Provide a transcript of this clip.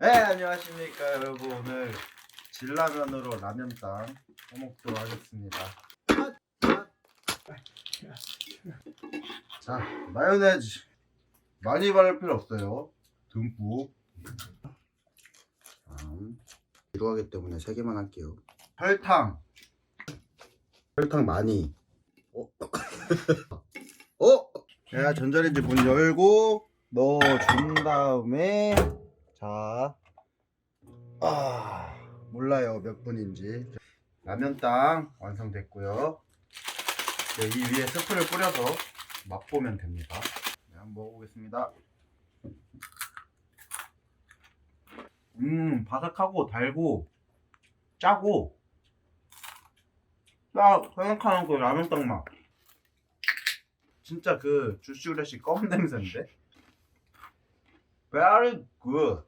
네 안녕하십니까 여러분. 오늘 진라면으로 라면땅 해먹도록 하겠습니다. 자 마요네즈. 많이 바를 필요 없어요. 듬뿍. 다음. 이동하기 때문에 3개만 할게요. 설탕. 설탕 많이. 어? 어? 제가 전자레인지 문 열고 넣어준 다음에 자, 아 몰라요 몇 분인지 라면 땅 완성됐고요. 이제 이 위에 스프를 뿌려서 맛보면 됩니다. 네, 한번 먹어보겠습니다. 음 바삭하고 달고 짜고 딱 생각하는 그 라면땅 맛. 진짜 그 주슈레시 껌 냄새인데. Very good.